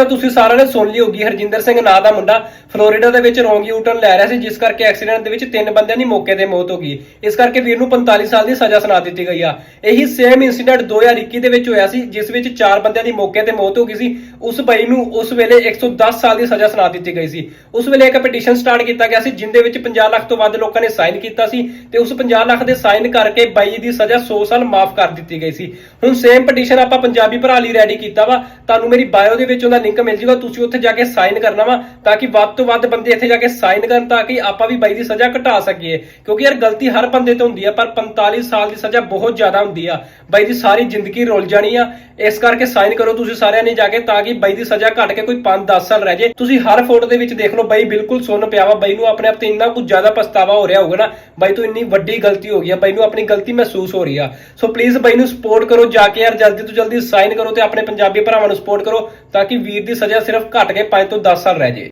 ਤਾਂ ਤੁਸੀਂ ਸਾਰਿਆਂ ਨੇ ਸੁਣ ਲਈ ਹੋਗੀ ਹਰਜਿੰਦਰ ਸਿੰਘ ਨਾਂ ਦਾ ਮੁੰਡਾ ਫਲੋਰੀਡਾ ਦੇ ਵਿੱਚ ਰੋਂਗ ਯੂ ਟਰਨ ਲੈ ਰਿਹਾ ਸੀ, ਜਿਸ ਕਰਕੇ ਐਕਸੀਡੈਂਟ ਦੇ ਵਿੱਚ ਤਿੰਨ ਬੰਦਿਆਂ ਦੀ ਮੌਕੇ ਤੇ ਮੌਤ ਹੋ ਗਈ। ਇਸ ਕਰਕੇ ਵੀਰ ਨੂੰ 45 ਸਾਲ ਦੀ ਸਜ਼ਾ ਸੁਣਾ ਦਿੱਤੀ ਗਈ ਆ। ਇਹੀ ਸੇਮ ਇਨਸੀਡੈਂਟ 2021 ਦੇ ਵਿੱਚ ਹੋਇਆ ਸੀ, ਜਿਸ ਵਿੱਚ ਚਾਰ ਬੰਦਿਆਂ ਦੀ ਮੌਕੇ ਤੇ ਮੌਤ ਹੋ ਗਈ ਸੀ। ਉਸ ਬਾਈ ਨੂੰ ਉਸ ਵੇਲੇ 110 ਸਾਲ ਦੀ ਸਜ਼ਾ ਸੁਣਾ ਦਿੱਤੀ ਗਈ ਸੀ। ਉਸ ਵੇਲੇ ਇੱਕ ਪਟੀਸ਼ਨ ਸਟਾਰਟ ਕੀਤਾ ਗਿਆ ਸੀ, ਜਿੰਦੇ ਵਿੱਚ 50 ਲੱਖ ਤੋਂ ਵੱਧ ਲੋਕਾਂ ਨੇ ਸਾਈਨ ਕੀਤਾ ਸੀ ਤੇ ਉਸ 50 ਲੱਖ ਦੇ ਸਾਈਨ ਕਰਕੇ ਬਾਈ ਦੀ ਸਜ਼ਾ 100 ਸਾਲ ਮਾਫ ਕਰ ਦਿੱਤੀ ਗਈ ਸੀ। ਹੁਣ ਸੇਮ ਪਟੀਸ਼ਨ ਆਪਾਂ ਪੰਜਾਬੀ ਭਰਾ ਲਈ ਰੈਡੀ ਕੀਤਾ ਵਾ। ਤੁਹਾਨੂੰ ਮੇਰੀ ਬਾਇਓ ਦੇ ਵਿੱਚ ਉਹਦਾ ਲਿੰਕ ਮਿਲ ਜੂਗਾ, ਤੁਸੀਂ ਉੱਥੇ ਜਾ ਕੇ ਸਾਈਨ ਕਰਨਾ ਵਾ, ਤਾਂ ਕਿ ਵੱਧ ਤੋਂ ਵੱਧ ਬੰਦੇ ਇੱਥੇ ਜਾ ਕੇ ਸਾਈਨ ਕਰਨ ਤਾਂ ਕਿ ਆਪਾਂ ਵੀ ਬਾਈ ਦੀ ਸਜ਼ਾ ਘਟਾ ਸਕੀਏ। ਕਿਉਂਕਿ ਯਾਰ ਗਲਤੀ ਹਰ ਬੰਦੇ ਤੋਂ ਹੁੰਦੀ ਆ, ਪਰ 45 ਸਾਲ ਦੀ ਸਜ਼ਾ ਬਹੁਤ ਜ਼ਿਆਦਾ ਹੁੰਦੀ ਆ। ਬਾਈ ਦੀ ਸਾਰੀ ਜ਼ਿੰਦਗੀ ਰੁਲ ਜਾਣੀ ਆ। ਇਸ ਕਰਕੇ ਸਾਈਨ ਕਰੋ ਤੁਸੀਂ ਸਾਰਿਆਂ ਨੇ ਜਾ ਕੇ, ਤਾਂ ਕਿ ਬਾਈ ਦੀ ਸਜ਼ਾ ਘਟ ਕੇ ਕੋਈ 5-10 ਸਾਲ ਰਹਿ ਜੇ। ਤੁਸੀਂ ਹਰ ਫੋਟੋ ਦੇ ਵਿੱਚ ਦੇਖ ਲਓ, ਬਾਈ ਬਿਲਕੁਲ ਸੁੰਨ ਪਿਆ ਵਾ। ਬਾਈ ਨੂੰ ਆਪਣੇ ਆਪ ਤੇ ਇੰਨਾ ਕੁ ਜ਼ਿਆਦਾ ਪਛਤਾਵਾ ਹੋ ਰਿਹਾ ਹੋਊਗਾ ਨਾ, ਬਾਈ ਤੋਂ ਇੰਨੀ ਵੱਡੀ ਗਲਤੀ ਹੋ ਗਈ ਆ। ਬਾਈ ਨੂੰ ਆਪਣੀ ਗਲਤੀ ਮਹਿਸੂਸ ਹੋ ਰਹੀ ਆ। ਸੋ ਪਲੀਜ਼ ਬਾਈ ਨੂੰ ਸਪੋਰਟ ਕਰੋ, ਜਾ ਕੇ ਯਾਰ ਜਲਦੀ ਤੋਂ ਜਲਦੀ ਸਾਈਨ ਕਰੋ ਤੇ ਆਪਣੇ ਪੰਜਾਬੀ ਭਰਾਵਾਂ ਨੂੰ ਸਪੋਰਟ ਕਰੋ, ਤਾਂ ਕਿ ਵੀਰ ਦੀ ਸਜ਼ਾ ਸਿਰਫ ਘਟ ਕੇ 5 ਤੋਂ 10 ਸਾਲ ਰਹਿ ਜੇ।